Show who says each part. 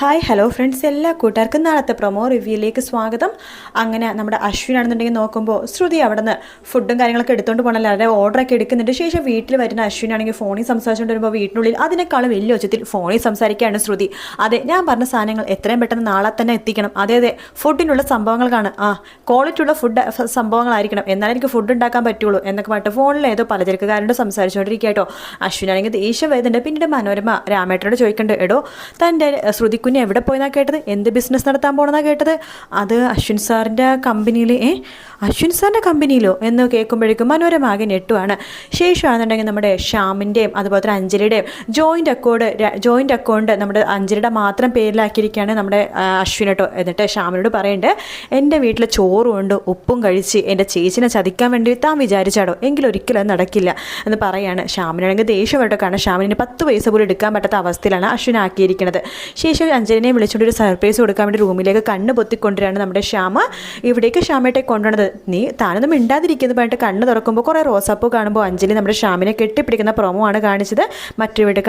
Speaker 1: Hi hello friends എല്ലാ കൂട്ടുകാർക്കും നാളത്തെ പ്രൊമോ റിവ്യൂയിലേക്ക് സ്വാഗതം. അങ്ങനെ നമ്മുടെ അശ്വിനാണെന്നുണ്ടെങ്കിൽ നോക്കുമ്പോൾ ശ്രുതി അവിടെ നിന്ന് ഫുഡും കാര്യങ്ങളൊക്കെ എടുത്തുകൊണ്ട് പോകണമല്ലോ അവരുടെ ഓർഡറൊക്കെ എടുക്കുന്നുണ്ട്. ശേഷം വീട്ടിൽ വരുന്ന അശ്വിനാണെങ്കിൽ ഫോണിൽ സംസാരിച്ചുകൊണ്ട് വരുമ്പോൾ വീട്ടിനുള്ളിൽ അതിനേക്കാളും വലിയ ഉച്ചത്തിൽ ഫോണിൽ സംസാരിക്കുകയാണ് ശ്രുതി. അതെ ഞാൻ പറഞ്ഞ സാധനങ്ങൾ എത്രയും പെട്ടെന്ന് നാളെ തന്നെ എത്തിക്കണം. അതെ അതെ ഫുഡിനുള്ള സംഭവങ്ങൾക്കാണ്. ആ ക്വാളിറ്റിയുള്ള ഫുഡ് സംഭവങ്ങളായിരിക്കണം. എന്നാലും എനിക്ക് ഫുഡ് ഉണ്ടാക്കാൻ പറ്റുള്ളൂ എന്നൊക്കെ പറഞ്ഞിട്ട് ഫോണിൽ ഏതോ പലചരക്കുകാരോട് സംസാരിച്ചുകൊണ്ടിരിക്കുക അശ്വിനാണെങ്കിൽ ദേഷ്യം വരുന്നുണ്ട്. പിന്നീട് മനോരമ രാമേട്ടനോട് ചോദിക്കേണ്ട എടോ തന്റെ ശ്രുതിക്കുഞ്ഞ് എവിടെ പോയെന്നാണ് കേട്ടത്? എന്ത് ബിസിനസ് നടത്താൻ പോകണമെന്നാണ് കേട്ടത്? അത് അശ്വിൻ സാറിന്റെ കമ്പനിയിൽ ഏ? അശ്വിൻ സാറിന്റെ കമ്പനിയിലോ എന്ന് കേൾക്കുമ്പോഴേക്കും മനോരമ ആകെ ഞെട്ടുവാണ്. ശേഷമാണെന്നുണ്ടെങ്കിൽ നമ്മുടെ ഷ്യാമിന്റെയും അതുപോലെ തന്നെ അഞ്ജലിയുടെയും ജോയിന്റ് അക്കൗണ്ട് ജോയിന്റ് അക്കൗണ്ട് നമ്മുടെ അഞ്ജലിയുടെ മാത്രം പേരിലാക്കിയിരിക്കുകയാണ് നമ്മുടെ അശ്വിൻ എന്നിട്ട് ഷ്യാമിനോട് പറയേണ്ട എന്റെ വീട്ടിൽ ചോറും ഉണ്ട് ഉപ്പും കഴിച്ച് എന്റെ ചേച്ചിനെ ചതിക്കാൻ വേണ്ടി താൻ വിചാരിച്ചാടോ? എങ്കിലും ഒരിക്കലും അത് നടക്കില്ല. എന്ന് പറയാണ്. ശ്യാമിനാണെങ്കിൽ ദേഷ്യം കേട്ടോ. കാരണം ശ്യാമിനെ പത്ത് പൈസ പോലും എടുക്കാൻ പറ്റാത്ത അവസ്ഥയിലാണ് അശ്വിൻ ആക്കിയിരിക്കുന്നത് ശേഷം അഞ്ജലിനെ വിളിച്ചുകൊണ്ട് ഒരു സർപ്രൈസ് കൊടുക്കാൻ വേണ്ടി റൂമിലേക്ക് കണ്ണ് പൊത്തിക്കൊണ്ടിരാണ് നമ്മുടെ ശ്യാമ. ഇവിടേക്ക് ശ്യാമേട്ടെ കൊണ്ടുവന്നത് നീ താനൊന്നും മിണ്ടാതിരിക്കുന്നു പറഞ്ഞിട്ട് കണ്ണ് തുറക്കുമ്പോൾ കുറേ റോസാപ്പൂ കാണുമ്പോൾ അഞ്ജലി നമ്മുടെ ഷാമിനെ കെട്ടിപ്പിടിക്കുന്ന പ്രൊമോ ആണ് കാണിച്ചത്. മറ്റൊരു